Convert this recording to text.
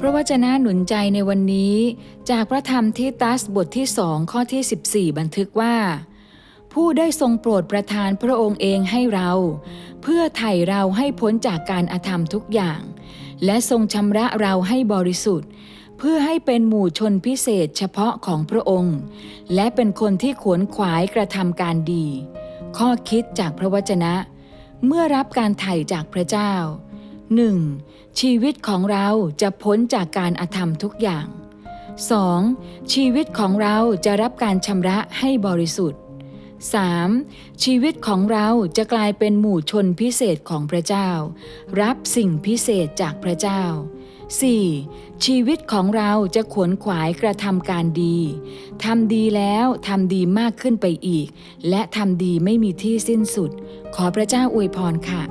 พระวจนะหนุนใจในวันนี้ จากพระธรรมที่ตัสบทที่สองข้อที่ 14 บันทึกว่า ผู้ได้ทรงโปรดประทานพระองค์เองให้เรา เพื่อไถ่เราให้พ้นจากการอธรรมทุกอย่าง และทรงชำระเราให้บริสุทธิ์ เพื่อให้เป็นหมู่ชนพิเศษเฉพาะของพระองค์ และเป็นคนที่ขวนขวายกระทำการดี ข้อคิดจากพระวจนะ เมื่อรับการไถ่จากพระเจ้า 1. ชีวิตของเราจะพ้นจากการอธรรมทุกอย่าง 2. ชีวิตของเราจะรับการชำระให้บริสุทธิ์ 3. ชีวิตของเราจะกลายเป็นหมู่ชนพิเศษของพระเจ้า รับสิ่งพิเศษจากพระเจ้า 4. ชีวิตของเราจะขวนขวายกระทำการดีทำดีแล้วทำดีมากขึ้นไปอีก และทำดีไม่มีที่สิ้นสุด ขอพระเจ้าอวยพรค่ะ